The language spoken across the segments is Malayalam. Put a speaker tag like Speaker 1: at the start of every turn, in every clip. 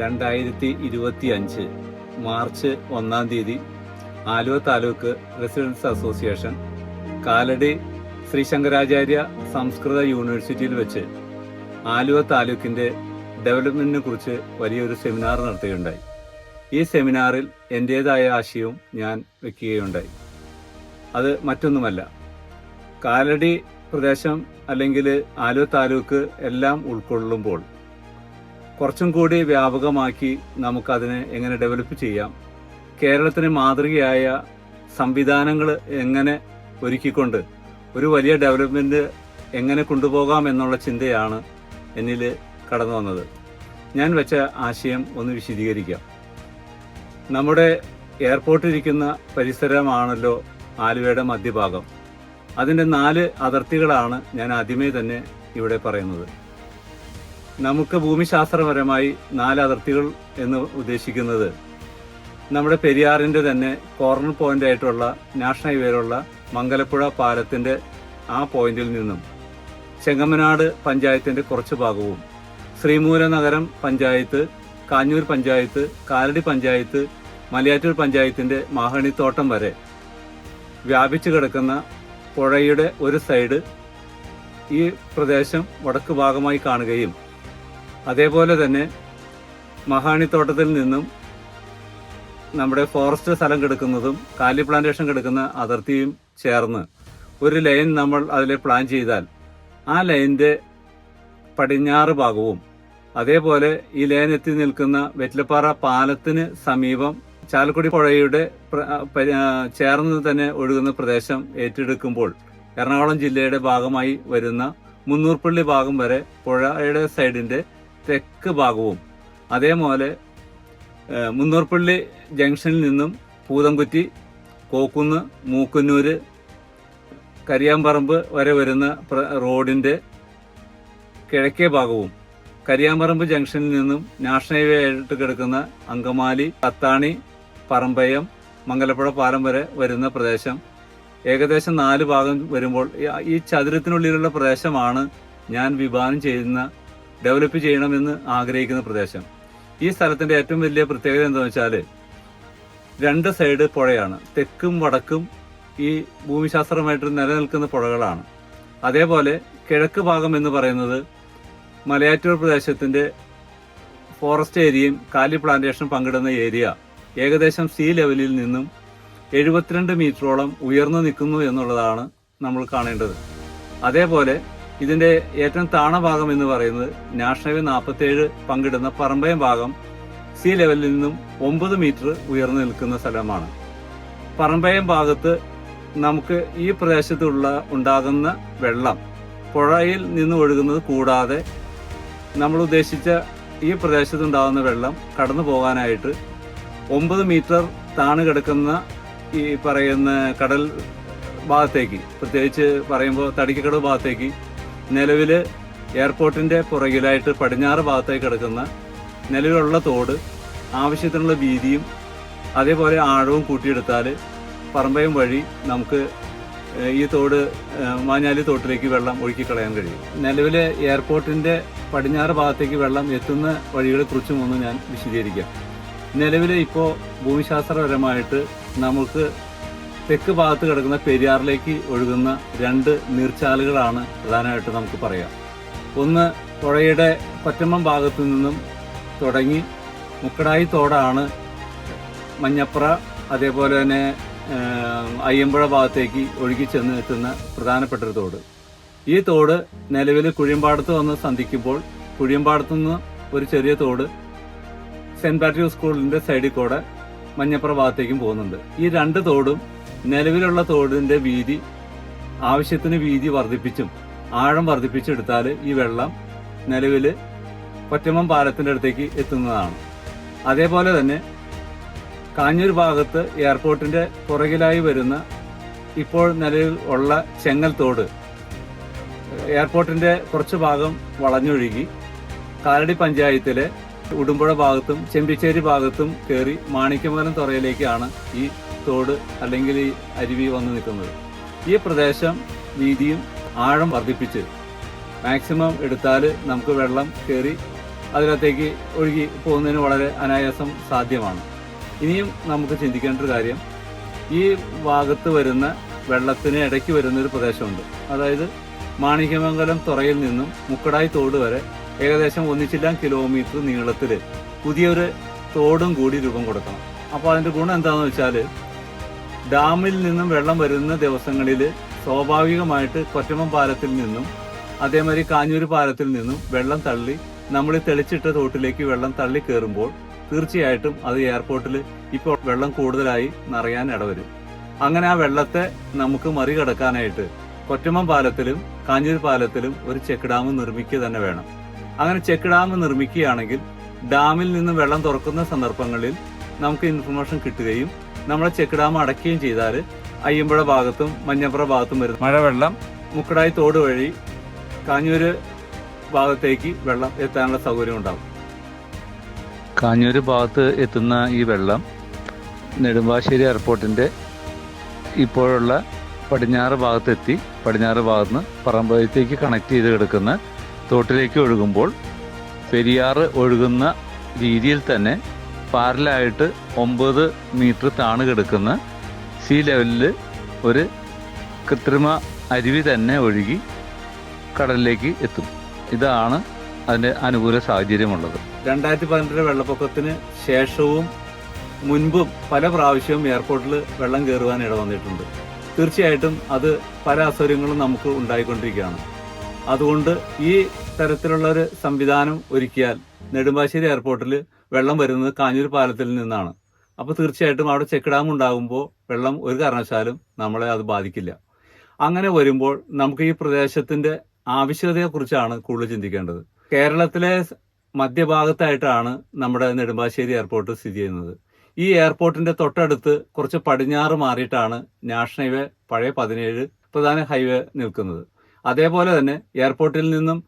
Speaker 1: രണ്ടായിരത്തി ഇരുപത്തി അഞ്ച് മാർച്ച് ഒന്നാം തീയതി ആലുവ താലൂക്ക് റെസിഡൻസ് അസോസിയേഷൻ കാലടി ശ്രീ ശങ്കരാചാര്യ സംസ്കൃത യൂണിവേഴ്സിറ്റിയിൽ വെച്ച് ആലുവ താലൂക്കിന്റെ ഡെവലപ്മെന്റിനെ കുറിച്ച് വലിയൊരു സെമിനാർ നടത്തുകയുണ്ടായി. ഈ സെമിനാറിൽ എന്റേതായ ആശയവും ഞാൻ വെക്കുകയുണ്ടായി. അത് മറ്റൊന്നുമല്ല. കാലടി പ്രദേശം അല്ലെങ്കിൽ ആലുവ താലൂക്ക് എല്ലാം ഉൾക്കൊള്ളുമ്പോൾ കുറച്ചും കൂടി വ്യാപകമാക്കി നമുക്കതിനെ എങ്ങനെ ഡെവലപ്പ് ചെയ്യാം? കേരളത്തിന് മാതൃകയായ സംവിധാനങ്ങൾ എങ്ങനെ ഒരുക്കിക്കൊണ്ട് ഒരു വലിയ ഡെവലപ്മെന്റ് എങ്ങനെ കൊണ്ടുപോകാം എന്നുള്ള ചിന്തയാണ് എന്നിൽ കടന്നു വന്നത്. ഞാൻ വെച്ച ആശയം ഒന്ന് വിശദീകരിക്കാം. നമ്മുടെ എയർപോർട്ട് ഇരിക്കുന്ന പരിസരമാണല്ലോ ആലുവയുടെ മധ്യഭാഗം. അതിന്റെ നാല് അതിർത്തികളാണ് ഞാൻ ആദ്യമേ തന്നെ ഇവിടെ പറയുന്നത്. നമുക്ക് ഭൂമിശാസ്ത്രപരമായി നാല് അതിർത്തികൾ എന്ന് ഉദ്ദേശിക്കുന്നത് നമ്മുടെ പെരിയാറിന്റെ തന്നെ കോർണർ പോയിന്റ് ആയിട്ടുള്ള നാഷണൽ ഹൈവേയിലുള്ള മംഗലപ്പുഴ പാലത്തിന്റെ ആ പോയിന്റിൽ നിന്നും ചെങ്ങമനാട് പഞ്ചായത്തിന്റെ കുറച്ച് ഭാഗവും ശ്രീമൂല നഗരം പഞ്ചായത്ത് കാഞ്ഞൂർ പഞ്ചായത്ത് കാലടി പഞ്ചായത്ത് മലയാറ്റൂർ പഞ്ചായത്തിന്റെ മാഹണിത്തോട്ടം വരെ വ്യാപിച്ചു കിടക്കുന്ന പുഴയുടെ ഒരു സൈഡ് ഈ പ്രദേശം വടക്ക് ഭാഗമായി കാണുകയും അതേപോലെ തന്നെ മഹാണിത്തോട്ടത്തിൽ നിന്നും നമ്മുടെ ഫോറസ്റ്റ് സ്ഥലം കിടക്കുന്നതും കാലി പ്ലാന്റേഷൻ കിടക്കുന്ന അതിർത്തിയും ചേർന്ന് ഒരു ലൈൻ നമ്മൾ അതിൽ പ്ലാൻ ചെയ്താൽ ആ ലൈന്റെ പടിഞ്ഞാറ് ഭാഗവും അതേപോലെ ഈ ലൈൻ എത്തി നിൽക്കുന്ന വെറ്റിലപ്പാറ പാലത്തിന് സമീപം ചാലക്കുടി പുഴയുടെ ചേർന്ന് തന്നെ ഒഴുകുന്ന പ്രദേശം ഏറ്റെടുക്കുമ്പോൾ എറണാകുളം ജില്ലയുടെ ഭാഗമായി വരുന്ന മുന്നൂർപ്പള്ളി ഭാഗം വരെ പുഴയുടെ സൈഡിന്റെ തെക്ക് ഭാഗവും അതേപോലെ മുന്നൂർപ്പള്ളി ജംഗ്ഷനിൽ നിന്നും പൂതംകുറ്റി കോക്കുന്ന് മൂക്കുന്നൂര് കരിയാമ്പറമ്പ് വരെ വരുന്ന റോഡിന്റെ കിഴക്കേ ഭാഗവും കരിയാമ്പറമ്പ് ജംഗ്ഷനിൽ നിന്നും നാഷണൽ ഹൈവേ ആയിട്ട് കിടക്കുന്ന അങ്കമാലി അത്താണി പറമ്പയം മംഗലപ്പുഴ പാലം വരെ വരുന്ന പ്രദേശം. ഏകദേശം നാല് ഭാഗം വരുമ്പോൾ ഈ ചതുരത്തിനുള്ളിലുള്ള പ്രദേശമാണ് ഞാൻ വിഭാവനം ചെയ്യുന്ന ഡെവലപ്പ് ചെയ്യണമെന്ന് ആഗ്രഹിക്കുന്ന പ്രദേശം. ഈ സ്ഥലത്തിന്റെ ഏറ്റവും വലിയ പ്രത്യേകത എന്താണെന്ന് വെച്ചാൽ രണ്ട് സൈഡ് പുഴയാണ്. തെക്കും വടക്കും ഈ ഭൂമിശാസ്ത്രമായിട്ട് നിലനിൽക്കുന്ന പുഴകളാണ്. അതേപോലെ കിഴക്ക് ഭാഗം എന്ന് പറയുന്നത് മലയാറ്റൂർ പ്രദേശത്തിന്റെ ഫോറസ്റ്റ് ഏരിയയും കാലി പ്ലാന്റേഷൻ പങ്കിടുന്ന ഏരിയ ഏകദേശം സീ ലെവലിൽ നിന്നും എഴുപത്തിരണ്ട് മീറ്ററോളം ഉയർന്നു നിൽക്കുന്നു എന്നുള്ളതാണ് നമ്മൾ കാണേണ്ടത്. അതേപോലെ ഇതിന്റെ ഏറ്റവും താണ ഭാഗം എന്ന് പറയുന്നത് നാഷണൽ ഹൈവേ നാൽപ്പത്തേഴ് പങ്കിടുന്ന പറമ്പയം ഭാഗം സി ലെവലിൽ നിന്നും ഒമ്പത് മീറ്റർ ഉയർന്നു നിൽക്കുന്ന സ്ഥലമാണ്. പറമ്പയം ഭാഗത്ത് നമുക്ക് ഈ പ്രദേശത്തുള്ള ഉണ്ടാകുന്ന വെള്ളം പുഴയിൽ നിന്ന് ഒഴുകുന്നത് കൂടാതെ നമ്മൾ ഉദ്ദേശിച്ച ഈ പ്രദേശത്തുണ്ടാകുന്ന വെള്ളം കടന്നു പോകാനായിട്ട് ഒമ്പത് മീറ്റർ താണു കിടക്കുന്ന ഈ പറയുന്ന കടൽ ഭാഗത്തേക്ക് പ്രത്യേകിച്ച് പറയുമ്പോൾ തടിക്കക്കടവ് ഭാഗത്തേക്ക് നിലവിൽ എയർപോർട്ടിന്റെ പുറകിലായിട്ട് പടിഞ്ഞാറ് ഭാഗത്തേക്ക് കിടക്കുന്ന നിലവിലുള്ള തോട് ആവശ്യത്തിനുള്ള വീതിയും അതേപോലെ ആഴവും കൂട്ടിയെടുത്താൽ പറമ്പയം വഴി നമുക്ക് ഈ തോട് മാഞ്ഞാലി തോട്ടിലേക്ക് വെള്ളം ഒഴുക്കി കളയാൻ കഴിയും. നിലവിലെ എയർപോർട്ടിന്റെ പടിഞ്ഞാറ് ഭാഗത്തേക്ക് വെള്ളം എത്തുന്ന വഴികളെ കുറിച്ചും ഒന്ന് ഞാൻ വിശദീകരിക്കാം. നിലവിൽ ഇപ്പോൾ ഭൂമിശാസ്ത്രപരമായിട്ട് നമുക്ക് തെക്ക് ഭാഗത്ത് കിടക്കുന്ന പെരിയാറിലേക്ക് ഒഴുകുന്ന രണ്ട് നീർച്ചാലുകളാണ് പ്രധാനമായിട്ട് നമുക്ക് പറയാം. ഒന്ന് പുഴയുടെ പറ്റമ്മം ഭാഗത്തു നിന്നും തുടങ്ങി മുക്കടായി തോടാണ് മഞ്ഞപ്ര അതേപോലെ തന്നെ അയ്യമ്പുഴ ഭാഗത്തേക്ക് ഒഴുകി ചെന്ന് എത്തുന്ന പ്രധാനപ്പെട്ട ഒരു തോട്. ഈ തോട് നിലവിൽ കുഴിയമ്പാടത്ത് വന്ന് സന്ധിക്കുമ്പോൾ കുഴിയമ്പാടത്തു നിന്ന് ഒരു ചെറിയ തോട് സെന്റ് പാട്രിക് സ്കൂളിന്റെ സൈഡിൽ കൂടെ മഞ്ഞപ്ര ഭാഗത്തേക്കും പോകുന്നുണ്ട്. ഈ രണ്ട് തോടും നിലവിലുള്ള തോടിന്റെ വീതി ആവശ്യത്തിന് വീതി വർദ്ധിപ്പിച്ചും ആഴം വർദ്ധിപ്പിച്ചെടുത്താൽ ഈ വെള്ളം നിലവിൽ കൊറ്റമ്മം പാലത്തിന്റെ അടുത്തേക്ക് എത്തുന്നതാണ്. അതേപോലെ തന്നെ കാഞ്ഞൂർ ഭാഗത്ത് എയർപോർട്ടിന്റെ പുറകിലായി വരുന്ന ഇപ്പോൾ നിലവിൽ ഉള്ള ചെങ്ങൽ തോട് എയർപോർട്ടിന്റെ കുറച്ച് ഭാഗം വളഞ്ഞൊഴുകി കാലടി പഞ്ചായത്തിലെ ഉടുമ്പുഴ ഭാഗത്തും ചെമ്പിച്ചേരി ഭാഗത്തും കയറി മാണിക്യമംഗലം തുറയിലേക്കാണ് ഈ തോട് അല്ലെങ്കിൽ ഈ അരുവി വന്നു നിൽക്കുന്നത്. ഈ പ്രദേശം വീതിയും ആഴം വർദ്ധിപ്പിച്ച് മാക്സിമം എടുത്താൽ നമുക്ക് വെള്ളം കയറി അതിനകത്തേക്ക് ഒഴുകി പോകുന്നതിന് വളരെ അനായാസം സാധ്യമാണ്. ഇനിയും നമുക്ക് ചിന്തിക്കേണ്ട ഒരു കാര്യം ഈ ഭാഗത്ത് വരുന്ന വെള്ളത്തിന് ഇടയ്ക്ക് വരുന്ന ഒരു പ്രദേശമുണ്ട്. അതായത് മാണിക്യമംഗലം തുറയിൽ നിന്നും മുക്കടായി തോട് വരെ ഏകദേശം ഒന്നിച്ചില്ലാം കിലോമീറ്റർ നീളത്തിൽ പുതിയൊരു തോടും കൂടി രൂപം കൊടുക്കണം. അപ്പോൾ അതിന്റെ ഗുണം എന്താണെന്ന് വെച്ചാൽ ഡാമിൽ നിന്നും വെള്ളം വരുന്ന ദിവസങ്ങളിൽ സ്വാഭാവികമായിട്ട് കൊറ്റമം പാലത്തിൽ നിന്നും അതേമാതിരി കാഞ്ഞൂർ പാലത്തിൽ നിന്നും വെള്ളം തള്ളി നമ്മൾ തെളിച്ചിട്ട തോട്ടിലേക്ക് വെള്ളം തള്ളി കയറുമ്പോൾ തീർച്ചയായിട്ടും അത് എയർപോർട്ടിൽ ഇപ്പോൾ വെള്ളം കൂടുതലായി നിറയാൻ ഇടവരും. അങ്ങനെ ആ വെള്ളത്തെ നമുക്ക് മറികടക്കാനായിട്ട് കൊറ്റമം പാലത്തിലും കാഞ്ഞൂർ പാലത്തിലും ഒരു ചെക്ക് ഡാം നിർമ്മിക്കുക തന്നെ വേണം. അങ്ങനെ ചെക്ക് ഡാം നിർമ്മിക്കുകയാണെങ്കിൽ ഡാമിൽ നിന്ന് വെള്ളം തുറക്കുന്ന സന്ദർഭങ്ങളിൽ നമുക്ക് ഇൻഫർമേഷൻ കിട്ടുകയും നമ്മളെ ചെക്ക് ഡാം അടയ്ക്കുകയും ചെയ്താൽ അയ്യമ്പുഴ ഭാഗത്തും മഞ്ഞപ്പുറ ഭാഗത്തും വരുന്ന മഴവെള്ളം മുക്കടായി തോട് വഴി കാഞ്ഞൂര് ഭാഗത്തേക്ക് വെള്ളം എത്താനുള്ള സൗകര്യം ഉണ്ടാവും.
Speaker 2: കാഞ്ഞൂര് ഭാഗത്ത് എത്തുന്ന ഈ വെള്ളം നെടുമ്പാശ്ശേരി എയർപോർട്ടിന്റെ ഇപ്പോഴുള്ള പടിഞ്ഞാറ് ഭാഗത്തെത്തി പടിഞ്ഞാറ് ഭാഗത്ത് നിന്ന് പറമ്പത്തേക്ക് കണക്ട് ചെയ്ത് കിടക്കുന്ന തോട്ടിലേക്ക് ഒഴുകുമ്പോൾ പെരിയാറ് ഒഴുകുന്ന രീതിയിൽ തന്നെ പാരലായിട്ട് ഒമ്പത് മീറ്റർ താണു കിടക്കുന്ന സീ ലെവലിൽ ഒരു കൃത്രിമ അരുവി തന്നെ ഒഴുകി കടലിലേക്ക് എത്തും. ഇതാണ് അതിന്റെ അനുകൂല സാഹചര്യമുള്ളത്.
Speaker 1: രണ്ടായിരത്തി പതിനെട്ടിലെ വെള്ളപ്പൊക്കത്തിന് ശേഷവും മുൻപും പല പ്രാവശ്യവും എയർപോർട്ടിൽ വെള്ളം കയറുവാൻ ഇടവന്നിട്ടുണ്ട് തീർച്ചയായിട്ടും അത് പല അസൗകര്യങ്ങളും നമുക്ക് ഉണ്ടായിക്കൊണ്ടിരിക്കുകയാണ്. അതുകൊണ്ട് ഈ തരത്തിലുള്ള ഒരു സംവിധാനം ഒരുക്കിയാൽ നെടുമ്പാശ്ശേരി എയർപോർട്ടിൽ വെള്ളം വരുന്നത് കാഞ്ഞൂർ പാലത്തിൽ നിന്നാണ്. അപ്പോൾ തീർച്ചയായിട്ടും അവിടെ ചെക്ക് ഡാം ഉണ്ടാകുമ്പോൾ വെള്ളം ഒരു കാരണവശാലും നമ്മളെ അത് ബാധിക്കില്ല. അങ്ങനെ വരുമ്പോൾ നമുക്ക് ഈ പ്രദേശത്തിന്റെ ആവശ്യകതയെക്കുറിച്ചാണ് കൂടുതൽ ചിന്തിക്കേണ്ടത്. കേരളത്തിലെ മധ്യഭാഗത്തായിട്ടാണ് നമ്മുടെ നെടുമ്പാശ്ശേരി എയർപോർട്ട് സ്ഥിതി ചെയ്യുന്നത്. ഈ എയർപോർട്ടിന്റെ തൊട്ടടുത്ത് കുറച്ച് പടിഞ്ഞാറ് മാറിയിട്ടാണ് നാഷണൽ ഹൈവേ പഴയ പതിനേഴ് പ്രധാന ഹൈവേ നിൽക്കുന്നത്. അതേപോലെ തന്നെ എയർപോർട്ടിൽ നിന്നും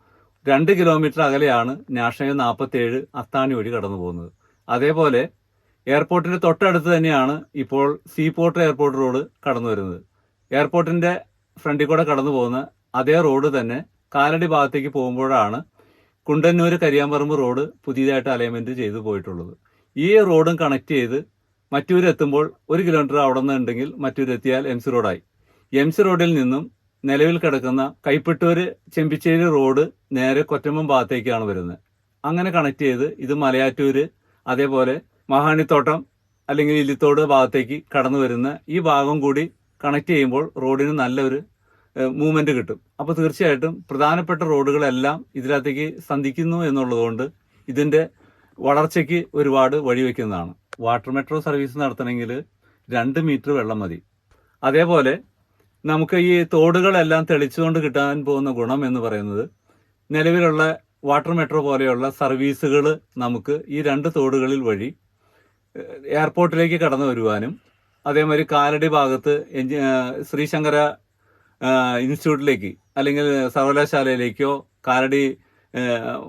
Speaker 1: രണ്ട് കിലോമീറ്റർ അകലെയാണ് നാഷണൽ നാൽപ്പത്തി ഏഴ് അത്താണി വഴി കടന്നു പോകുന്നത്. അതേപോലെ എയർപോർട്ടിന്റെ തൊട്ടടുത്ത് തന്നെയാണ് ഇപ്പോൾ സീപോർട്ട് എയർപോർട്ട് റോഡ് കടന്നു വരുന്നത്. എയർപോർട്ടിന്റെ ഫ്രണ്ടിൽ കൂടെ കടന്നു പോകുന്ന അതേ റോഡ് തന്നെ കാലടി ഭാഗത്തേക്ക് പോകുമ്പോഴാണ് കുണ്ടന്നൂർ കരിയാമ്പറമ്പ് റോഡ് പുതിയതായിട്ട് അലൈൻമെന്റ് ചെയ്തു പോയിട്ടുള്ളത്. ഈ റോഡും കണക്ട് ചെയ്ത് മറ്റൂർ എത്തുമ്പോൾ ഒരു കിലോമീറ്റർ അവിടെ നിന്ന് ഉണ്ടെങ്കിൽ മറ്റൂർ എത്തിയാൽ എം സി റോഡായി. എം സി റോഡിൽ നിന്നും നിലവിൽ കിടക്കുന്ന കൈപ്പെട്ടൂര് ചെമ്പിച്ചേരി റോഡ് നേരെ കൊറ്റമ്പം ഭാഗത്തേക്കാണ് വരുന്നത്. അങ്ങനെ കണക്ട് ചെയ്ത് ഇത് മലയാറ്റൂര് അതേപോലെ മഹാണിത്തോട്ടം അല്ലെങ്കിൽ ഇല്ലിത്തോട് ഭാഗത്തേക്ക് കടന്നു വരുന്ന ഈ ഭാഗം കൂടി കണക്ട് ചെയ്യുമ്പോൾ റോഡിന് നല്ലൊരു മൂവ്മെന്റ് കിട്ടും. അപ്പോൾ തീർച്ചയായിട്ടും പ്രധാനപ്പെട്ട റോഡുകളെല്ലാം ഇതിനകത്തേക്ക് സന്ധിക്കുന്നു എന്നുള്ളതുകൊണ്ട് ഇതിന്റെ വളർച്ചയ്ക്ക് ഒരുപാട് വഴിവെക്കുന്നതാണ്. വാട്ടർ മെട്രോ സർവീസ് നടത്തണമെങ്കിൽ രണ്ട് മീറ്റർ വെള്ളം മതി. അതേപോലെ നമുക്ക് ഈ തോടുകളെല്ലാം തെളിച്ചുകൊണ്ട് കിട്ടാൻ പോകുന്ന ഗുണം എന്ന് പറയുന്നത് നിലവിലുള്ള വാട്ടർ മെട്രോ പോലെയുള്ള സർവീസുകൾ നമുക്ക് ഈ രണ്ട് തോടുകളിൽ വഴി എയർപോർട്ടിലേക്ക് കടന്നു വരുവാനും അതേമാതിരി കാലടി ഭാഗത്ത് എഞ്ചി ശ്രീശങ്കര ഇൻസ്റ്റിറ്റ്യൂട്ടിലേക്ക് അല്ലെങ്കിൽ സർവകലാശാലയിലേക്കോ കാലടി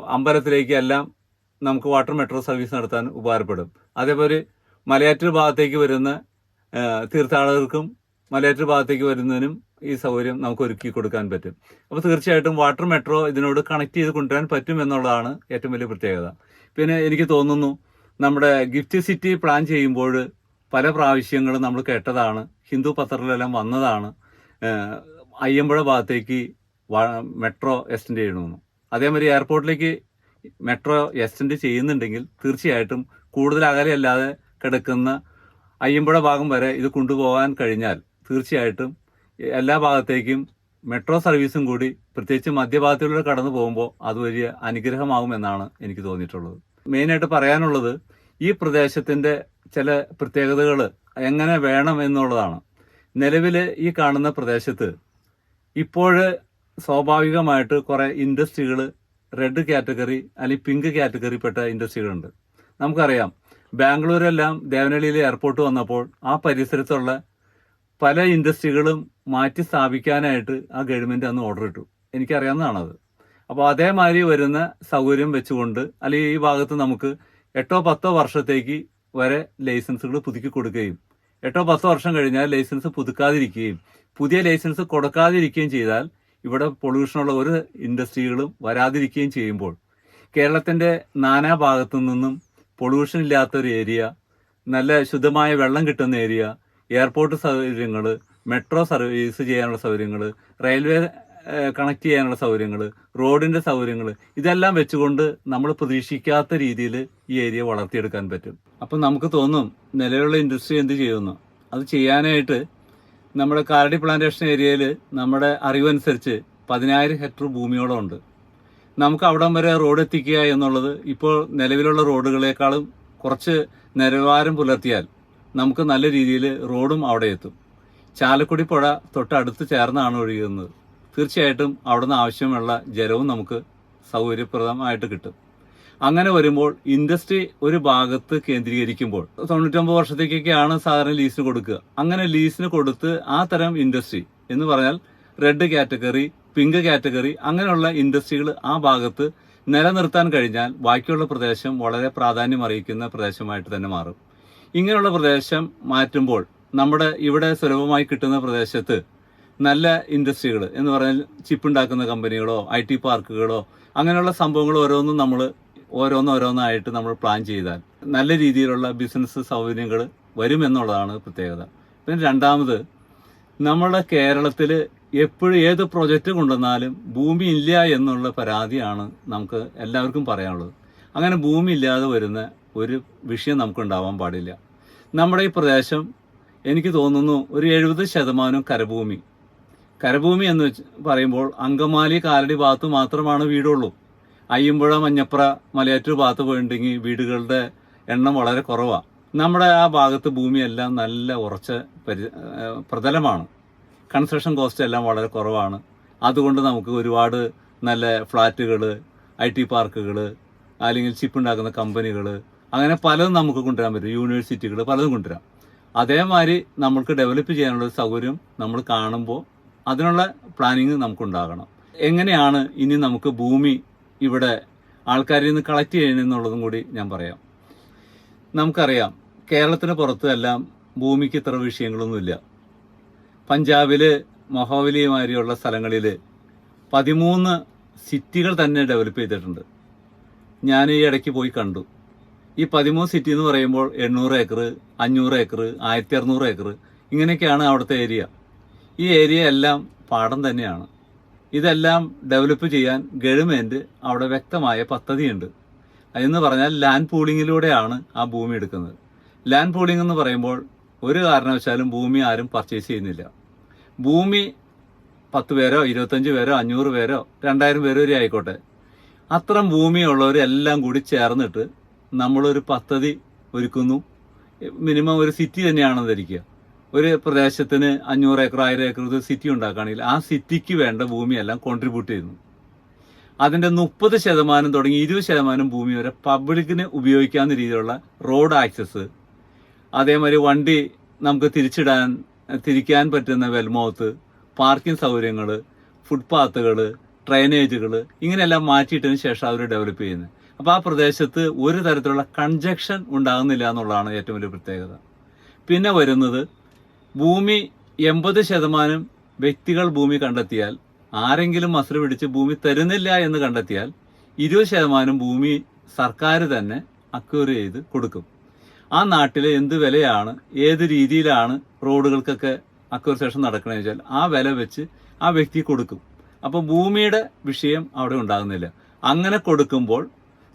Speaker 1: അമ്പലത്തിലേക്കോ എല്ലാം നമുക്ക് വാട്ടർ മെട്രോ സർവീസ് നടത്താൻ ഉപകാരപ്പെടും. അതേപോലെ മലയാറ്റൂർ ഭാഗത്തേക്ക് വരുന്ന തീർത്ഥാടകർക്കും മലയാറ്റൂർ ഭാഗത്തേക്ക് വരുന്നതിനും ഈ സൗകര്യം നമുക്ക് ഒരുക്കി കൊടുക്കാൻ പറ്റും. അപ്പോൾ തീർച്ചയായിട്ടും വാട്ടർ മെട്രോ ഇതിനോട് കണക്ട് ചെയ്ത് കൊണ്ടുവരാൻ പറ്റും എന്നുള്ളതാണ് ഏറ്റവും വലിയ പ്രത്യേകത. പിന്നെ എനിക്ക് തോന്നുന്നു നമ്മുടെ ഗിഫ്റ്റ് സിറ്റി പ്ലാൻ ചെയ്യുമ്പോൾ പല പ്രാവശ്യങ്ങളും നമ്മൾ കേട്ടതാണ്. ഹിന്ദു പത്രത്തിലെല്ലാം വന്നതാണ്. അയ്യമ്പുഴ ഭാഗത്തേക്ക് മെട്രോ എക്സ്റ്റെൻഡ് ചെയ്യണമെന്ന്. അതേമാതിരി എയർപോർട്ടിലേക്ക് മെട്രോ എക്സ്റ്റെൻഡ് ചെയ്യുന്നുണ്ടെങ്കിൽ തീർച്ചയായിട്ടും കൂടുതൽ അകലെയല്ലാതെ കിടക്കുന്ന അയ്യമ്പുഴ ഭാഗം വരെ ഇത് കൊണ്ടുപോകാൻ കഴിഞ്ഞാൽ തീർച്ചയായിട്ടും എല്ലാ ഭാഗത്തേക്കും മെട്രോ സർവീസും കൂടി പ്രത്യേകിച്ച് മധ്യഭാഗത്തിലൂടെ കടന്നു പോകുമ്പോൾ അത് വലിയ അനുഗ്രഹമാകുമെന്നാണ് എനിക്ക് തോന്നിയിട്ടുള്ളത്. മെയിനായിട്ട് പറയാനുള്ളത് ഈ പ്രദേശത്തിന്റെ ചില പ്രത്യേകതകൾ എങ്ങനെ വേണം എന്നുള്ളതാണ്. നിലവിൽ ഈ കാണുന്ന പ്രദേശത്ത് ഇപ്പോൾ സ്വാഭാവികമായിട്ട് കുറേ ഇൻഡസ്ട്രികൾ റെഡ് കാറ്റഗറി അല്ലെങ്കിൽ പിങ്ക് കാറ്റഗറിപ്പെട്ട ഇൻഡസ്ട്രികളുണ്ട്. നമുക്കറിയാം ബാംഗ്ലൂരെല്ലാം ദേവനഹള്ളിയിലെ എയർപോർട്ട് വന്നപ്പോൾ ആ പരിസരത്തുള്ള പല ഇൻഡസ്ട്രികളും മാറ്റി സ്ഥാപിക്കാനായിട്ട് ആ ഗവൺമെന്റ് അന്ന് ഓർഡർ ഇട്ടു. എനിക്കറിയാവുന്നതാണത്. അപ്പോൾ അതേമാതിരി വരുന്ന സൗകര്യം വെച്ചുകൊണ്ട് അല്ലെങ്കിൽ ഈ ഭാഗത്ത് നമുക്ക് എട്ടോ പത്തോ വർഷത്തേക്ക് വരെ ലൈസൻസുകൾ പുതുക്കി കൊടുക്കുകയും എട്ടോ പത്തോ വർഷം കഴിഞ്ഞാൽ ലൈസൻസ് പുതുക്കാതിരിക്കുകയും പുതിയ ലൈസൻസ് കൊടുക്കാതിരിക്കുകയും ചെയ്താൽ ഇവിടെ പൊള്യൂഷനുള്ള ഒരു ഇൻഡസ്ട്രികളും വരാതിരിക്കുകയും ചെയ്യുമ്പോൾ കേരളത്തിന്റെ നാനാ ഭാഗത്തു നിന്നും പൊള്യൂഷൻ ഇല്ലാത്തൊരു ഏരിയ നല്ല ശുദ്ധമായ വെള്ളം കിട്ടുന്ന ഏരിയ എയർപോർട്ട് സൗകര്യങ്ങൾ മെട്രോ സർവീസ് ചെയ്യാനുള്ള സൗകര്യങ്ങൾ റെയിൽവേ കണക്ട് ചെയ്യാനുള്ള സൗകര്യങ്ങൾ റോഡിന്റെ സൗകര്യങ്ങൾ ഇതെല്ലാം വെച്ചുകൊണ്ട് നമ്മൾ പ്രതീക്ഷിക്കാത്ത രീതിയിൽ ഈ ഏരിയ വളർത്തിയെടുക്കാൻ പറ്റും. അപ്പം നമുക്ക് തോന്നും നിലവിലുള്ള ഇൻഡസ്ട്രി എന്ത് ചെയ്യുന്നു അത് ചെയ്യാനായിട്ട് നമ്മുടെ കാരടി പ്ലാന്റേഷൻ ഏരിയയിൽ നമ്മുടെ അറിവനുസരിച്ച് പതിനായിരം ഹെക്ടർ ഭൂമിയോളം ഉണ്ട്. നമുക്ക് അവിടം വരെ റോഡ് എത്തിക്കുക എന്നുള്ളത് ഇപ്പോൾ നിലവിലുള്ള റോഡുകളേക്കാളും കുറച്ച് നിലവാരം പുലർത്തിയാൽ നമുക്ക് നല്ല രീതിയിൽ റോഡും അവിടെ എത്തും. ചാലക്കുടി പുഴ തൊട്ടടുത്ത് ചേർന്നാണ് ഒഴുകുന്നത്. തീർച്ചയായിട്ടും അവിടെ നിന്ന് ആവശ്യമുള്ള ജലവും നമുക്ക് സൗകര്യപ്രദമായിട്ട് കിട്ടും. അങ്ങനെ വരുമ്പോൾ ഇൻഡസ്ട്രി ഒരു ഭാഗത്ത് കേന്ദ്രീകരിക്കുമ്പോൾ തൊണ്ണൂറ്റൊമ്പത് വർഷത്തേക്കൊക്കെയാണ് സാധാരണ ലീസിന് കൊടുക്കുക. അങ്ങനെ ലീസിന് കൊടുത്ത് ആ തരം ഇൻഡസ്ട്രി എന്ന് പറഞ്ഞാൽ റെഡ് കാറ്റഗറി പിങ്ക് കാറ്റഗറി അങ്ങനെയുള്ള ഇൻഡസ്ട്രികൾ ആ ഭാഗത്ത് നിലനിർത്താൻ കഴിഞ്ഞാൽ ബാക്കിയുള്ള പ്രദേശം വളരെ പ്രാധാന്യം അറിയിക്കുന്ന പ്രദേശമായിട്ട് തന്നെ മാറും. ഇങ്ങനെയുള്ള പ്രദേശം മാറ്റുമ്പോൾ നമ്മുടെ ഇവിടെ സുലഭമായി കിട്ടുന്ന പ്രദേശത്ത് നല്ല ഇൻഡസ്ട്രികൾ എന്ന് പറഞ്ഞാൽ ചിപ്പ് ഉണ്ടാക്കുന്ന കമ്പനികളോ ഐ ടി പാർക്കുകളോ അങ്ങനെയുള്ള സംഭവങ്ങൾ ഓരോന്നും നമ്മൾ ഓരോന്നോരോന്നായിട്ട് നമ്മൾ പ്ലാൻ ചെയ്താൽ നല്ല രീതിയിലുള്ള ബിസിനസ് സൗകര്യങ്ങൾ വരുമെന്നുള്ളതാണ് പ്രത്യേകത. പിന്നെ രണ്ടാമത് നമ്മുടെ കേരളത്തിൽ എപ്പോഴും ഏത് പ്രൊജക്റ്റ് കൊണ്ടുവന്നാലും ഭൂമി ഇല്ല എന്നുള്ള പരാതിയാണ് നമുക്ക് എല്ലാവർക്കും പറയാനുള്ളത്. അങ്ങനെ ഭൂമി ഇല്ലാതെ വരുന്ന ഒരു വിഷയം നമുക്കുണ്ടാവാൻ പാടില്ല. നമ്മുടെ ഈ പ്രദേശം എനിക്ക് തോന്നുന്നു ഒരു എഴുപത് ശതമാനം കരഭൂമി. കരഭൂമി എന്ന് പറയുമ്പോൾ അങ്കമാലി കാലടി ഭാഗത്ത് മാത്രമാണ് വീടുള്ളൂ. അയ്യമ്പുഴ മഞ്ഞപ്ര മലയാറ്റൂർ ഭാഗത്ത് പോയിട്ടുണ്ടെങ്കിൽ വീടുകളുടെ എണ്ണം വളരെ കുറവാണ് നമ്മുടെ ആ ഭാഗത്ത് ഭൂമിയെല്ലാം നല്ല ഉറച്ച പരി പ്രതലമാണ്. കൺസ്ട്രക്ഷൻ കോസ്റ്റ് എല്ലാം വളരെ കുറവാണ്. അതുകൊണ്ട് നമുക്ക് ഒരുപാട് നല്ല ഫ്ലാറ്റുകൾ ഐ ടി പാർക്കുകൾ അല്ലെങ്കിൽ ചിപ്പ് ഉണ്ടാക്കുന്ന കമ്പനികൾ അങ്ങനെ പലതും നമുക്ക് കൊണ്ടുവരാൻ പറ്റും. യൂണിവേഴ്സിറ്റികൾ പലതും കൊണ്ടുവരാം. അതേമാതിരി നമ്മൾക്ക് ഡെവലപ്പ് ചെയ്യാനുള്ള സൗകര്യം നമ്മൾ കാണുമ്പോൾ അതിനുള്ള പ്ലാനിങ് നമുക്കുണ്ടാകണം എങ്ങനെയാണ് ഇനി നമുക്ക് ഭൂമി ഇവിടെ ആൾക്കാരിൽ നിന്ന് കളക്ട് ചെയ്യണമെന്നുള്ളതും കൂടി ഞാൻ പറയാം. നമുക്കറിയാം കേരളത്തിന് പുറത്തും എല്ലാം ഭൂമിക്ക് ഇത്ര വിഷയങ്ങളൊന്നുമില്ല. പഞ്ചാബിൽ മഹാബലിമാരിയുള്ള സ്ഥലങ്ങളിൽ പതിമൂന്ന് സിറ്റികൾ തന്നെ ഡെവലപ്പ് ചെയ്തിട്ടുണ്ട്. ഞാൻ ഈ ഇടയ്ക്ക് പോയി കണ്ടു. ഈ പതിമൂന്ന് സിറ്റി എന്ന് പറയുമ്പോൾ എണ്ണൂറ് ഏക്കർ അഞ്ഞൂറ് ഏക്കർ ആയിരത്തി അറുന്നൂറ് ഏക്കർ ഇങ്ങനെയൊക്കെയാണ് അവിടുത്തെ ഏരിയ ഈ ഏരിയ എല്ലാം പാടം തന്നെയാണ്. ഇതെല്ലാം ഡെവലപ്പ് ചെയ്യാൻ ഗവൺമെന്റ് അവിടെ വ്യക്തമായ പദ്ധതിയുണ്ട്. എന്ന് പറഞ്ഞാൽ ലാൻഡ് പൂളിങ്ങിലൂടെയാണ് ആ ഭൂമി എടുക്കുന്നത്. ലാൻഡ് പൂളിംഗ് എന്ന് പറയുമ്പോൾ ഒരു കാരണവശാലും ഭൂമി ആരും പർച്ചേസ് ചെയ്യുന്നില്ല. ഭൂമി പത്ത് പേരോ ഇരുപത്തഞ്ച് പേരോ അഞ്ഞൂറ് പേരോ രണ്ടായിരം പേരോ വരെ ആയിക്കോട്ടെ. അത്തരം ഭൂമിയുള്ളവരെല്ലാം കൂടി ചേർന്നിട്ട് നമ്മളൊരു പദ്ധതി ഒരുക്കുന്നു. മിനിമം ഒരു സിറ്റി തന്നെയാണെന്ന് ധരിക്കുക. ഒരു പ്രദേശത്തിന് അഞ്ഞൂറ് ഏക്കർ ആയിരം ഏക്കർ ഒരു സിറ്റി ഉണ്ടാക്കുകയാണെങ്കിൽ ആ സിറ്റിക്ക് വേണ്ട ഭൂമിയെല്ലാം കോൺട്രിബ്യൂട്ട് ചെയ്യുന്നു. അതിന്റെ മുപ്പത് ശതമാനം തുടങ്ങി ഇരുപത് ശതമാനം ഭൂമി വരെ പബ്ലിക്കിന് ഉപയോഗിക്കാവുന്ന രീതിയിലുള്ള റോഡ് ആക്സസ് അതേമാതിരി വണ്ടി നമുക്ക് തിരിച്ചിടാൻ തിരിക്കാൻ പറ്റുന്ന വെൽമോത്ത് പാർക്കിംഗ് സൗകര്യങ്ങൾ ഫുട്പാത്തുകൾ ഡ്രൈനേജുകൾ ഇങ്ങനെയെല്ലാം മാറ്റിയിട്ടതിന് ശേഷം അവർ ഡെവലപ്പ് ചെയ്യുന്നത്. അപ്പോൾ ആ പ്രദേശത്ത് ഒരു തരത്തിലുള്ള കൺജക്ഷൻ ഉണ്ടാകുന്നില്ല എന്നുള്ളതാണ് ഏറ്റവും വലിയ പ്രത്യേകത. പിന്നെ വരുന്നത് ഭൂമി എൺപത് ശതമാനം വ്യക്തികൾ ഭൂമി കണ്ടെത്തിയാൽ ആരെങ്കിലും മസറ് പിടിച്ച് ഭൂമി തരുന്നില്ല എന്ന് കണ്ടെത്തിയാൽ ഇരുപത് ശതമാനം ഭൂമി സർക്കാർ തന്നെ അക്വയർ ചെയ്ത് കൊടുക്കും. ആ നാട്ടിലെ എന്ത് വിലയാണ് ഏത് രീതിയിലാണ് റോഡുകൾക്കൊക്കെ അക്വയർസേഷൻ നടക്കണമെന്ന് വെച്ചാൽ ആ വില വെച്ച് ആ വ്യക്തി കൊടുക്കും. അപ്പോൾ ഭൂമിയുടെ വിഷയം അവിടെ ഉണ്ടാകുന്നില്ല. അങ്ങനെ കൊടുക്കുമ്പോൾ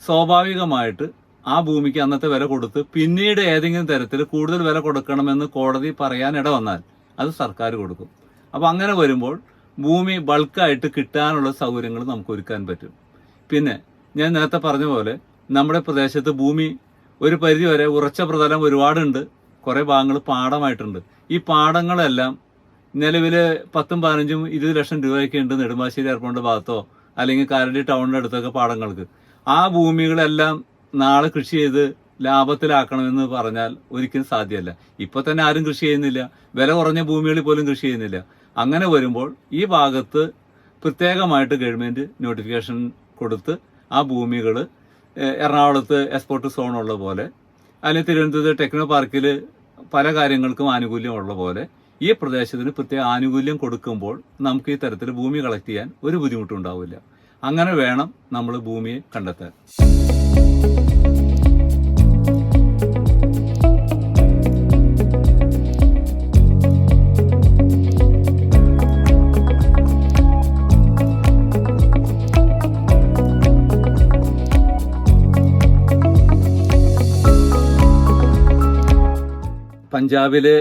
Speaker 1: സ്വാഭാവികമായിട്ട് ആ ഭൂമിക്ക് അന്നത്തെ വില കൊടുത്ത് പിന്നീട് ഏതെങ്കിലും തരത്തിൽ കൂടുതൽ വില കൊടുക്കണമെന്ന് കോടതി പറയാൻ ഇട വന്നാൽ അത് സർക്കാർ കൊടുക്കും. അപ്പോൾ അങ്ങനെ വരുമ്പോൾ ഭൂമി ബൾക്കായിട്ട് കിട്ടാനുള്ള സൗകര്യങ്ങൾ നമുക്ക് ഒരുക്കാൻ പറ്റും. പിന്നെ ഞാൻ നേരത്തെ പറഞ്ഞ പോലെ നമ്മുടെ പ്രദേശത്ത് ഭൂമി ഒരു പരിധി വരെ ഉറച്ച പ്രതലം ഒരുപാടുണ്ട്. കുറേ ഭാഗങ്ങൾ പാടമായിട്ടുണ്ട്. ഈ പാടങ്ങളെല്ലാം നിലവിൽ പത്തും പതിനഞ്ചും ഇരുപത് ലക്ഷം രൂപയൊക്കെ ഉണ്ട് നെടുമ്പാശ്ശേരി എയർപോർട്ടിന്റെ ഭാഗത്തോ അല്ലെങ്കിൽ കാരടി ടൗണിന്റെ അടുത്തൊക്കെ പാടങ്ങൾക്ക്. ആ ഭൂമികളെല്ലാം നാളെ കൃഷി ചെയ്ത് ലാഭത്തിലാക്കണമെന്ന് പറഞ്ഞാൽ ഒരിക്കലും സാധ്യമല്ല. ഇപ്പൊ തന്നെ ആരും കൃഷി ചെയ്യുന്നില്ല. വില കുറഞ്ഞ ഭൂമികളിൽ പോലും കൃഷി ചെയ്യുന്നില്ല. അങ്ങനെ വരുമ്പോൾ ഈ ഭാഗത്ത് പ്രത്യേകമായിട്ട് ഗവൺമെന്റ് നോട്ടിഫിക്കേഷൻ കൊടുത്ത് ആ ഭൂമികൾ എറണാകുളത്ത് എക്സ്പോർട്ട് സോൺ ഉള്ള പോലെ അല്ലെങ്കിൽ തിരുവനന്തപുരത്ത് ടെക്നോ പാർക്കിൽ പല കാര്യങ്ങൾക്കും ആനുകൂല്യം ഉള്ള പോലെ ഈ പ്രദേശത്തിന് പ്രത്യേക ആനുകൂല്യം കൊടുക്കുമ്പോൾ നമുക്ക് ഈ തരത്തിൽ ഭൂമി കളക്ട് ചെയ്യാൻ ഒരു ബുദ്ധിമുട്ടും ഉണ്ടാവില്ല. അങ്ങനെ വേണം നമ്മൾ ഭൂമിയെ കണ്ടെത്താൻ. പഞ്ചാബിലെ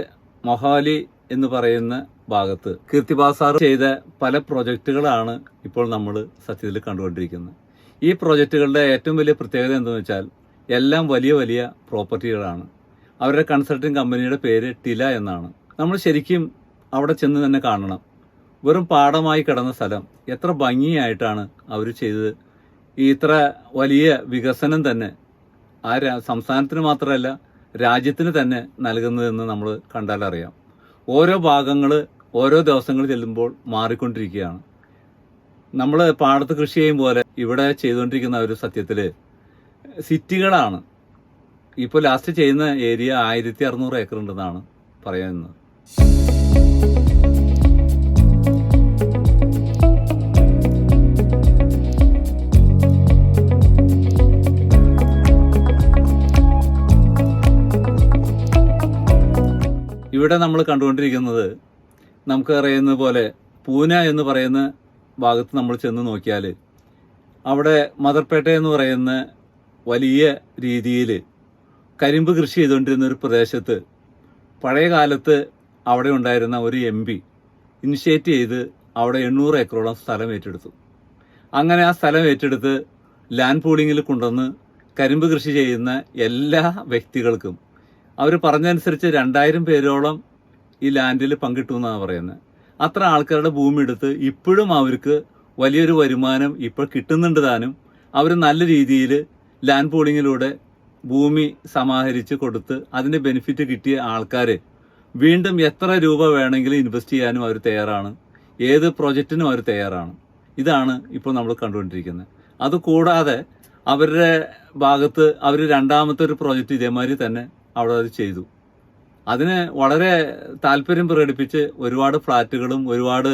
Speaker 1: മൊഹാലി എന്ന് പറയുന്ന ഭാഗത്ത് കീർത്തിബാസാർ ചെയ്ത പല പ്രൊജക്റ്റുകളാണ് ഇപ്പോൾ നമ്മൾ സത്യത്തിൽ കണ്ടുകൊണ്ടിരിക്കുന്നത്. ഈ പ്രൊജക്റ്റുകളുടെ ഏറ്റവും വലിയ പ്രത്യേകത എന്തെന്ന് വെച്ചാൽ എല്ലാം വലിയ വലിയ പ്രോപ്പർട്ടികളാണ്. അവരുടെ കൺസൾട്ടിങ് കമ്പനിയുടെ പേര് ടില എന്നാണ്. നമ്മൾ ശരിക്കും അവിടെ ചെന്ന് തന്നെ കാണണം. വെറും പാടമായി കിടന്ന സ്ഥലം എത്ര ഭംഗിയായിട്ടാണ് അവർ ചെയ്തത്. ഇത്ര വലിയ വികസനം തന്നെ ആ സംസ്ഥാനത്തിന് മാത്രമല്ല രാജ്യത്തിന് തന്നെ നൽകുന്നതെന്ന് നമ്മൾ കണ്ടാലറിയാം ഓരോ ഭാഗങ്ങൾ ഓരോ ദിവസങ്ങൾ ചെല്ലുമ്പോൾ മാറിക്കൊണ്ടിരിക്കുകയാണ്. നമ്മൾ പാടത്ത് കൃഷി ചെയ്യും പോലെ ഇവിടെ ചെയ്തുകൊണ്ടിരിക്കുന്ന ഒരു സത്യത്തിൽ സിറ്റികളാണ്. ഇപ്പോൾ ലാസ്റ്റ് ചെയ്യുന്ന ഏരിയ ആയിരത്തി അറുന്നൂറ് ഏക്കർ ഉണ്ടെന്നാണ് പറയുന്നത്. ഇവിടെ നമ്മൾ കണ്ടുകൊണ്ടിരിക്കുന്നത് നമുക്ക് അറിയുന്ന പോലെ പൂന എന്ന് പറയുന്ന ഭാഗത്ത് നമ്മൾ ചെന്ന് നോക്കിയാൽ അവിടെ മദർപേട്ട എന്ന് പറയുന്ന വലിയ രീതിയിൽ കരിമ്പ് കൃഷി ചെയ്തുകൊണ്ടിരുന്ന ഒരു പ്രദേശത്ത് പഴയ കാലത്ത് അവിടെ ഉണ്ടായിരുന്ന ഒരു എം പി ഇനിഷ്യേറ്റ് ചെയ്ത് അവിടെ എണ്ണൂറ് ഏക്കറോളം സ്ഥലം ഏറ്റെടുത്തു. അങ്ങനെ ആ സ്ഥലം ഏറ്റെടുത്ത് ലാൻഡ് പൂളിങ്ങിൽ കൊണ്ടുവന്ന് കരിമ്പ് കൃഷി ചെയ്യുന്ന എല്ലാ വ്യക്തികൾക്കും അവർ പറഞ്ഞനുസരിച്ച് രണ്ടായിരം പേരോളം ഈ ലാൻഡിൽ പങ്കിട്ടു എന്നാണ് പറയുന്നത് അത്ര ആൾക്കാരുടെ ഭൂമി എടുത്ത് ഇപ്പോഴും അവർക്ക് വലിയൊരു വരുമാനം ഇപ്പോൾ കിട്ടുന്നുണ്ട് താനും. അവർ നല്ല രീതിയിൽ ലാൻഡ് പൂളിങ്ങിലൂടെ ഭൂമി സമാഹരിച്ച് കൊടുത്ത് അതിന്റെ ബെനിഫിറ്റ് കിട്ടിയ ആൾക്കാർ വീണ്ടും എത്ര രൂപ വേണമെങ്കിലും ഇൻവെസ്റ്റ് ചെയ്യാനും അവർ തയ്യാറാണ്. ഏത് പ്രൊജക്റ്റിനും അവർ തയ്യാറാണ്. ഇതാണ് ഇപ്പോൾ നമ്മൾ കണ്ടുകൊണ്ടിരിക്കുന്നത് അതുകൂടാതെ അവരുടെ ഭാഗത്ത് അവർ രണ്ടാമത്തെ ഒരു പ്രോജക്റ്റ് ഇതേമാതിരി തന്നെ അവിടെ അത് ചെയ്തു. അതിന് വളരെ താല്പര്യം പ്രകടിപ്പിച്ച് ഒരുപാട് ഫ്ലാറ്റുകളും ഒരുപാട്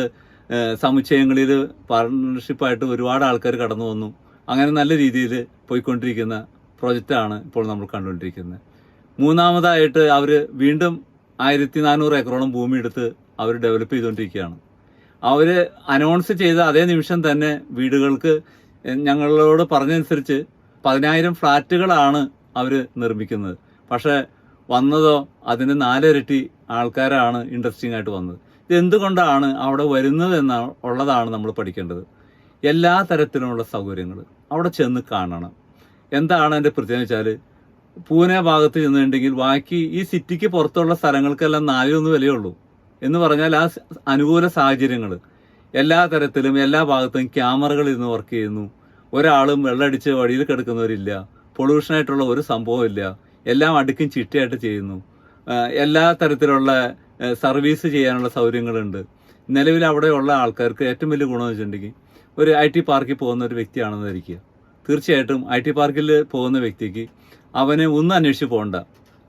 Speaker 1: സമുച്ചയങ്ങളിൽ പാർട്ണർഷിപ്പായിട്ട് ഒരുപാട് ആൾക്കാർ കടന്നു വന്നു. അങ്ങനെ നല്ല രീതിയിൽ പോയിക്കൊണ്ടിരിക്കുന്ന പ്രൊജക്റ്റാണ് ഇപ്പോൾ നമ്മൾ കണ്ടുകൊണ്ടിരിക്കുന്നത്. മൂന്നാമതായിട്ട് അവർ വീണ്ടും ആയിരത്തി നാനൂറ് ഏക്കറോളം ഭൂമി എടുത്ത് അവർ ഡെവലപ്പ് ചെയ്തുകൊണ്ടിരിക്കുകയാണ്. അവർ അനൗൺസ് ചെയ്ത അതേ നിമിഷം തന്നെ വീടുകൾക്ക് ഞങ്ങളോട് പറഞ്ഞനുസരിച്ച് പതിനായിരം ഫ്ലാറ്റുകളാണ് അവർ നിർമ്മിക്കുന്നത്. പക്ഷേ വന്നതോ അതിന് നാലിരട്ടി ആൾക്കാരാണ് ഇൻട്രസ്റ്റിംഗ് ആയിട്ട് വന്നത്. ഇതെന്തുകൊണ്ടാണ് അവിടെ വരുന്നത് എന്ന ഉള്ളതാണ് നമ്മൾ പഠിക്കേണ്ടത്. എല്ലാ തരത്തിലുമുള്ള സൗകര്യങ്ങൾ അവിടെ ചെന്ന് കാണണം. എന്താണ് എന്റെ പ്രത്യേകത വെച്ചാൽ പൂനെ ഭാഗത്ത് ചെന്നിട്ടുണ്ടെങ്കിൽ ബാക്കി ഈ സിറ്റിക്ക് പുറത്തുള്ള സ്ഥലങ്ങൾക്കെല്ലാം നാലിലൊന്ന് വിലയുള്ളൂ എന്ന് പറഞ്ഞാൽ ആ അനുകൂല സാഹചര്യങ്ങൾ എല്ലാ തരത്തിലും എല്ലാ ഭാഗത്തും ക്യാമറകൾ ഇന്ന് വർക്ക് ചെയ്യുന്നു. ഒരാളും വെള്ളമടിച്ച് വഴിയിൽ കിടക്കുന്നവരില്ല. പൊള്യൂഷനായിട്ടുള്ള ഒരു സംഭവമില്ല എല്ലാം അടുക്കും ചിട്ടയായിട്ട് ചെയ്യുന്നു. എല്ലാ തരത്തിലുള്ള സർവീസ് ചെയ്യാനുള്ള സൗകര്യങ്ങളുണ്ട്. നിലവിൽ അവിടെയുള്ള ആൾക്കാർക്ക് ഏറ്റവും വലിയ ഗുണമെന്ന് വെച്ചിട്ടുണ്ടെങ്കിൽ ഒരു ഐ ടി പാർക്കിൽ പോകുന്ന ഒരു വ്യക്തിയാണെന്ന് ധരിക്കുക. തീർച്ചയായിട്ടും ഐ ടി പാർക്കിൽ പോകുന്ന വ്യക്തിക്ക് അവനെ ഒന്നും അന്വേഷിച്ച് പോകണ്ട.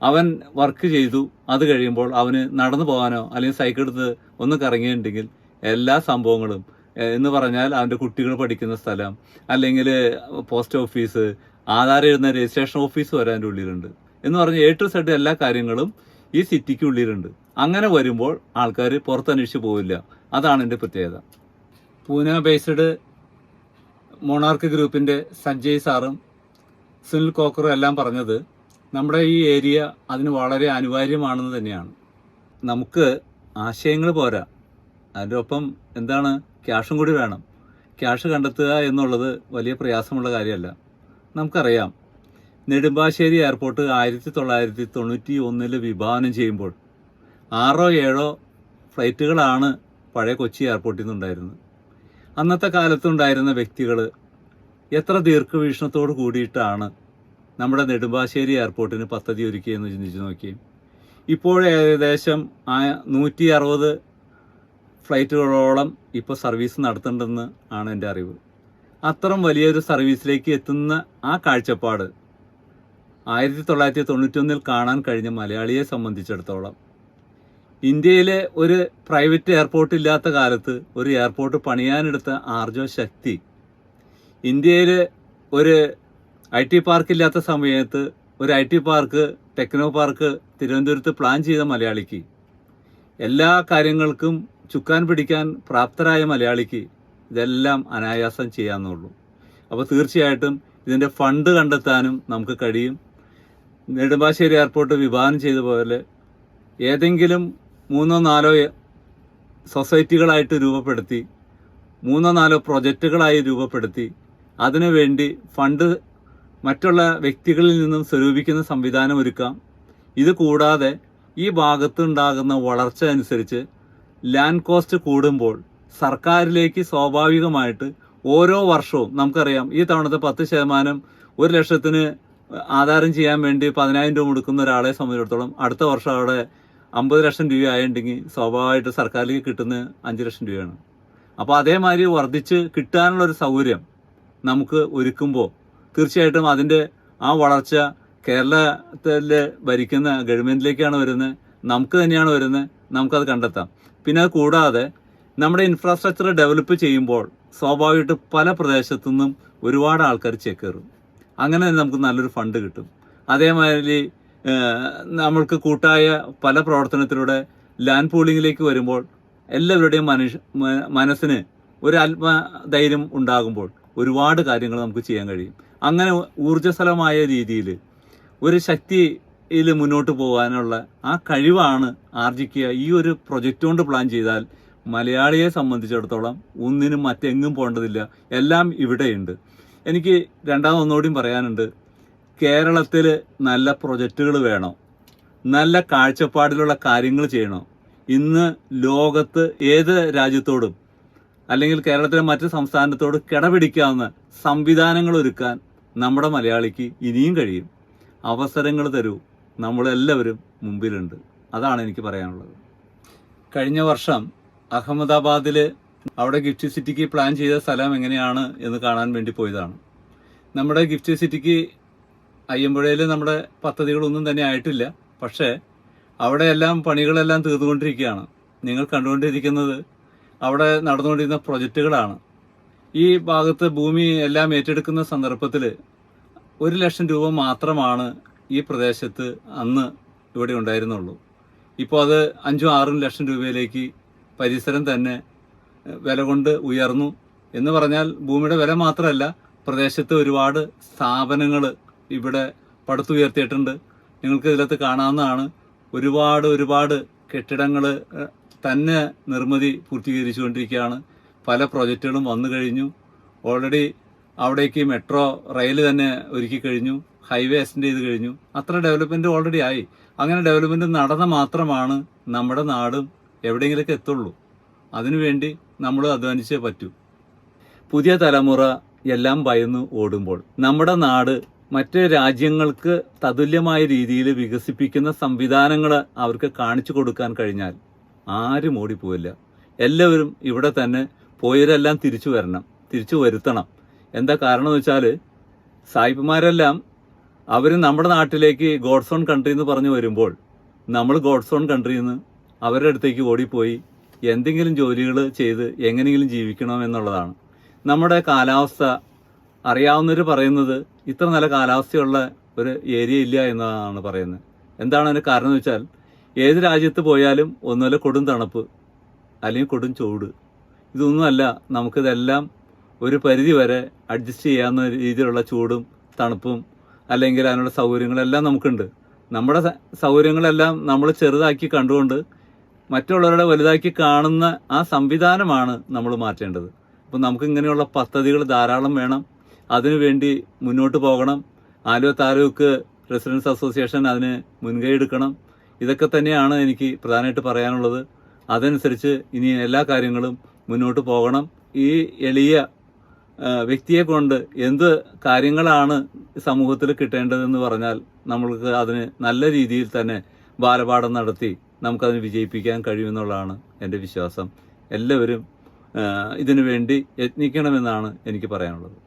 Speaker 1: അവൻ വർക്ക് ചെയ്തു അത് കഴിയുമ്പോൾ അവന് നടന്നു പോകാനോ അല്ലെങ്കിൽ സൈക്കിൾ എടുത്ത് ഒന്ന് കറങ്ങിയിട്ടുണ്ടെങ്കിൽ എല്ലാ സംഭവങ്ങളും എന്ന് പറഞ്ഞാൽ അവന്റെ കുട്ടികൾ പഠിക്കുന്ന സ്ഥലം അല്ലെങ്കിൽ പോസ്റ്റ് ഓഫീസ് ആധാർ എഴുതുന്ന രജിസ്ട്രേഷൻ ഓഫീസ് വരെ അതിന്റെ ഉള്ളിലുണ്ട്. എന്ന് പറഞ്ഞ് എ ടു സെഡ് എല്ലാ കാര്യങ്ങളും ഈ സിറ്റിക്ക് ഉള്ളിലുണ്ട് അങ്ങനെ വരുമ്പോൾ ആൾക്കാർ പുറത്തന്വേഷിച്ച് പോവില്ല. അതാണ് എന്റെ പ്രത്യേകത. പൂന ബേസ്ഡ് മൊണാർക്ക് ഗ്രൂപ്പിന്റെ സഞ്ജയ് സാറും സുനിൽ കോക്കറും എല്ലാം പറഞ്ഞത് നമ്മുടെ ഈ ഏരിയ അതിന് വളരെ അനിവാര്യമാണെന്ന് തന്നെയാണ്. നമുക്ക് ആശയങ്ങൾ പോരാ. അതിന്റെ ഒപ്പം എന്താണ്? ക്യാഷും കൂടി വേണം. ക്യാഷ് കണ്ടെത്തുക എന്നുള്ളത് വലിയ പ്രയാസമുള്ള കാര്യമല്ല. നമുക്കറിയാം. നെടുമ്പാശ്ശേരി എയർപോർട്ട് ആയിരത്തി തൊള്ളായിരത്തി തൊണ്ണൂറ്റി ഒന്നിൽ വിഭാവനം ചെയ്യുമ്പോൾ ആറോ ഏഴോ ഫ്ലൈറ്റുകളാണ് പഴയ കൊച്ചി എയർപോർട്ടിൽ നിന്നുണ്ടായിരുന്നത്. അന്നത്തെ കാലത്തുണ്ടായിരുന്ന വ്യക്തികൾ എത്ര ദീർഘവീക്ഷണത്തോട് കൂടിയിട്ടാണ് നമ്മുടെ നെടുമ്പാശ്ശേരി എയർപോർട്ടിന് പദ്ധതി ഒരുക്കിയെന്ന് ചിന്തിച്ച് നോക്കി ഇപ്പോൾ ഏകദേശം നൂറ്റി അറുപത് ഫ്ലൈറ്റുകളോളം ഇപ്പോൾ സർവീസ് നടത്തുന്നുണ്ടെന്ന് ആണ് എന്റെ അറിവ്. അത്തരം വലിയൊരു സർവീസിലേക്ക് എത്തുന്ന ആ കാഴ്ചപ്പാട് ആയിരത്തി തൊള്ളായിരത്തി തൊണ്ണൂറ്റൊന്നിൽ കാണാൻ കഴിഞ്ഞ മലയാളിയെ സംബന്ധിച്ചിടത്തോളം ഇന്ത്യയിലെ ഒരു പ്രൈവറ്റ് എയർപോർട്ട് ഇല്ലാത്ത കാലത്ത് ഒരു എയർപോർട്ട് പണിയാനെടുത്ത ആർജോ ശക്തി ഇന്ത്യയിൽ ഒരു ഐ ടി പാർക്ക് ഇല്ലാത്ത സമയത്ത് ഒരു I T park techno park തിരുവനന്തപുരത്ത് പ്ലാൻ ചെയ്ത മലയാളിക്ക് എല്ലാ കാര്യങ്ങൾക്കും ചുക്കാൻ പിടിക്കാൻ പ്രാപ്തരായ മലയാളിക്ക് ഇതെല്ലാം അനായാസം ചെയ്യാമെന്നുള്ളൂ അപ്പോൾ തീർച്ചയായിട്ടും ഇതിന്റെ ഫണ്ട് കണ്ടെത്താനും നമുക്ക് കഴിയും. നെടുമ്പാശ്ശേരി എയർപോർട്ട് വിഭാവനം ചെയ്ത പോലെ ഏതെങ്കിലും മൂന്നോ നാലോ സൊസൈറ്റികളായിട്ട് രൂപപ്പെടുത്തി മൂന്നോ നാലോ പ്രൊജക്റ്റുകളായി രൂപപ്പെടുത്തി അതിനുവേണ്ടി ഫണ്ട് മറ്റുള്ള വ്യക്തികളിൽ നിന്നും സ്വരൂപിക്കുന്ന സംവിധാനം ഒരുക്കാം. ഇത് കൂടാതെ ഈ ഭാഗത്തുണ്ടാകുന്ന വളർച്ച അനുസരിച്ച് ലാൻഡ് കോസ്റ്റ് കൂടുമ്പോൾ സർക്കാരിലേക്ക് സ്വാഭാവികമായിട്ട് ഓരോ വർഷവും നമുക്കറിയാം ഈ തവണത്തെ പത്ത് ശതമാനം ഒരു ലക്ഷത്തിന് ആധാരം ചെയ്യാൻ വേണ്ടി പതിനായിരം രൂപ കൊടുക്കുന്ന ഒരാളെ സംബന്ധിച്ചിടത്തോളം അടുത്ത വർഷം അവിടെ അമ്പത് ലക്ഷം രൂപ ആയിട്ടുണ്ടെങ്കിൽ സ്വാഭാവികമായിട്ട് സർക്കാരിലേക്ക് കിട്ടുന്ന അഞ്ച് ലക്ഷം രൂപയാണ്. അപ്പോൾ അതേമാതിരി വർദ്ധിച്ച് കിട്ടാനുള്ള ഒരു സൗകര്യം നമുക്ക് ഒരുക്കുമ്പോൾ തീർച്ചയായിട്ടും അതിന്റെ ആ വളർച്ച കേരളത്തിൽ ഭരിക്കുന്ന ഗവൺമെന്റിലേക്കാണ് വരുന്നത് നമുക്ക് തന്നെയാണ് വരുന്നത് നമുക്കത് കണ്ടെത്താം. പിന്നെ അത് കൂടാതെ നമ്മുടെ ഇൻഫ്രാസ്ട്രക്ചർ ഡെവലപ്പ് ചെയ്യുമ്പോൾ സ്വാഭാവികമായിട്ട് പല പ്രദേശത്തു നിന്നും ഒരുപാട് ആൾക്കാർ ചേക്കേറും അങ്ങനെ നമുക്ക് നല്ലൊരു ഫണ്ട് കിട്ടും. അതേമാതിരി നമ്മൾക്ക് കൂട്ടായ പല പ്രവർത്തനത്തിലൂടെ ലാൻഡ് പൂളിങ്ങിലേക്ക് വരുമ്പോൾ എല്ലാവരുടെയും മനുഷ്യ മനസ്സിന് ഒരു ആത്മധൈര്യം ഉണ്ടാകുമ്പോൾ ഒരുപാട് കാര്യങ്ങൾ നമുക്ക് ചെയ്യാൻ കഴിയും. അങ്ങനെ ഊർജസ്വലമായ രീതിയിൽ ഒരു ശക്തിയിൽ മുന്നോട്ട് പോകാനുള്ള ആ കഴിവാണ് ആർജിക്കുക. ഈ ഒരു പ്രൊജക്റ്റ് കൊണ്ട് പ്ലാൻ ചെയ്താൽ മലയാളിയെ സംബന്ധിച്ചിടത്തോളം ഒന്നിനും മറ്റെങ്ങും പോകേണ്ടതില്ല. എല്ലാം ഇവിടെയുണ്ട്. എനിക്ക് രണ്ടാമത് ഒന്നുകൂടിയും പറയാനുണ്ട്. കേരളത്തിൽ നല്ല പ്രൊജക്റ്റുകൾ വേണം. നല്ല കാഴ്ചപ്പാടിലുള്ള കാര്യങ്ങൾ ചെയ്യണം. ഇന്ന് ലോകത്ത് ഏത് രാജ്യത്തോടും അല്ലെങ്കിൽ കേരളത്തിലെ മറ്റ് സംസ്ഥാനത്തോട് കിടപിടിക്കാവുന്ന സംവിധാനങ്ങൾ ഒരുക്കാൻ നമ്മുടെ മലയാളിക്ക് ഇനിയും കഴിയും. അവസരങ്ങൾ തരൂ. നമ്മളെല്ലാവരും മുമ്പിലുണ്ട്. അതാണ് എനിക്ക് പറയാനുള്ളത്. കഴിഞ്ഞ വർഷം അഹമ്മദാബാദിൽ അവിടെ ഗിഫ്റ്റ് സിറ്റിക്ക് പ്ലാൻ ചെയ്ത സ്ഥലം എങ്ങനെയാണ് എന്ന് കാണാൻ വേണ്ടി പോയതാണ്. നമ്മുടെ ഗിഫ്റ്റ് സിറ്റിക്ക് അയ്യമ്പുഴയിൽ നമ്മുടെ പദ്ധതികളൊന്നും തന്നെ ആയിട്ടില്ല. പക്ഷേ അവിടെയെല്ലാം പണികളെല്ലാം തീർന്നുകൊണ്ടിരിക്കുകയാണ്. നിങ്ങൾ കണ്ടുകൊണ്ടിരിക്കുന്നത് അവിടെ നടന്നുകൊണ്ടിരുന്ന പ്രൊജക്റ്റുകളാണ് ഈ ഭാഗത്ത് ഭൂമി എല്ലാം ഏറ്റെടുക്കുന്ന സന്ദർഭത്തിൽ ഒരു ലക്ഷം രൂപ മാത്രമാണ് ഈ പ്രദേശത്ത് അന്ന് ഇവിടെ ഉണ്ടായിരുന്നുള്ളൂ. ഇപ്പോൾ അത് അഞ്ചും ആറും ലക്ഷം രൂപയിലേക്ക് പരിസരം തന്നെ വില കൊണ്ട് ഉയർന്നു. എന്ന് പറഞ്ഞാൽ ഭൂമിയുടെ വില മാത്രമല്ല പ്രദേശത്ത് ഒരുപാട് സ്ഥാപനങ്ങൾ ഇവിടെ പടുത്തുയർത്തിയിട്ടുണ്ട്. നിങ്ങൾക്ക് ഇതിലത്ത് കാണാവുന്നതാണ് ഒരുപാട് ഒരുപാട് കെട്ടിടങ്ങൾ തന്നെ നിർമ്മിതി പൂർത്തീകരിച്ചുകൊണ്ടിരിക്കുകയാണ്. പല പ്രോജക്റ്റുകളും വന്നു കഴിഞ്ഞു. ഓൾറെഡി അവിടേക്ക് മെട്രോ റെയിൽ തന്നെ ഒരുക്കി കഴിഞ്ഞു. ഹൈവേ എക്സ്റ്റെൻഡ് ചെയ്ത് കഴിഞ്ഞു. അത്ര ഡെവലപ്മെന്റ് ഓൾറെഡി ആയി. അങ്ങനെ ഡെവലപ്മെന്റ് നടന്ന മാത്രമാണ് നമ്മുടെ നാടും എവിടെയെങ്കിലൊക്കെ എത്തുള്ളൂ. അതിനുവേണ്ടി നമ്മൾ അധ്വാനിച്ചേ പറ്റൂ. പുതിയ തലമുറ എല്ലാം ഭയന്ന് ഓടുമ്പോൾ നമ്മുടെ നാട് മറ്റ് രാജ്യങ്ങൾക്ക് തതുല്യമായ രീതിയിൽ വികസിപ്പിക്കുന്ന സംവിധാനങ്ങൾ അവർക്ക് കാണിച്ചു കൊടുക്കാൻ കഴിഞ്ഞാൽ ആരും ഓടിപ്പോയില്ല എല്ലാവരും ഇവിടെ തന്നെ പോയവരെല്ലാം തിരിച്ചു വരണം തിരിച്ചു വരുത്തണം. എന്താ കാരണം എന്ന് വെച്ചാൽ സായിപ്പുമാരെല്ലാം അവർ നമ്മുടെ നാട്ടിലേക്ക് ഗോഡ്സോൺ കൺട്രി എന്ന് പറഞ്ഞു വരുമ്പോൾ നമ്മൾ ഗോഡ്സോൺ കൺട്രിയിൽ നിന്ന് അവരുടെ അടുത്തേക്ക് ഓടിപ്പോയി എന്തെങ്കിലും ജോലികൾ ചെയ്ത് എങ്ങനെയെങ്കിലും ജീവിക്കണം എന്നുള്ളതാണ്. നമ്മുടെ കാലാവസ്ഥ അറിയാവുന്നവർ പറയുന്നത് ഇത്ര നല്ല കാലാവസ്ഥയുള്ള ഒരു ഏരിയ ഇല്ല എന്നാണ് പറയുന്നത്. എന്താണ് അതിന് കാരണം എന്ന് വെച്ചാൽ ഏത് രാജ്യത്ത് പോയാലും ഒന്നുമല്ല കൊടും തണുപ്പ് അല്ലെങ്കിൽ കൊടും ചൂട്. ഇതൊന്നുമല്ല നമുക്കിതെല്ലാം ഒരു പരിധി വരെ അഡ്ജസ്റ്റ് ചെയ്യാവുന്ന രീതിയിലുള്ള ചൂടും തണുപ്പും അല്ലെങ്കിൽ അതിനുള്ള സൗകര്യങ്ങളെല്ലാം നമുക്കുണ്ട്. നമ്മുടെ സൗകര്യങ്ങളെല്ലാം നമ്മൾ ചെറുതാക്കി കണ്ടുകൊണ്ട് മറ്റുള്ളവരുടെ വലുതാക്കി കാണുന്ന ആ സംവിധാനമാണ് നമ്മൾ മാറ്റേണ്ടത്. അപ്പം നമുക്ക് ഇങ്ങനെയുള്ള പദ്ധതികൾ ധാരാളം വേണം. അതിനുവേണ്ടി മുന്നോട്ട് പോകണം. ആലുവ താലൂക്ക് റെസിഡൻസ് അസോസിയേഷൻ അതിന് മുൻകൈ എടുക്കണം. ഇതൊക്കെ തന്നെയാണ് എനിക്ക് പ്രധാനമായിട്ട് പറയാനുള്ളത്. അതനുസരിച്ച് ഇനി എല്ലാ കാര്യങ്ങളും മുന്നോട്ട് പോകണം. ഈ എളിയ വ്യക്തിയെ കൊണ്ട് എന്ത് കാര്യങ്ങളാണ് സമൂഹത്തിൽ കിട്ടേണ്ടതെന്ന് പറഞ്ഞാൽ നമ്മൾക്ക് അതിന് നല്ല രീതിയിൽ തന്നെ ബാലപാഠം നടത്തി നമുക്കതിന് വിജയിപ്പിക്കാൻ കഴിയുമെന്നുള്ളതാണ് എന്റെ വിശ്വാസം. എല്ലാവരും ഇതിനു വേണ്ടി യത്നിക്കണമെന്നാണ് എനിക്ക് പറയാനുള്ളത്.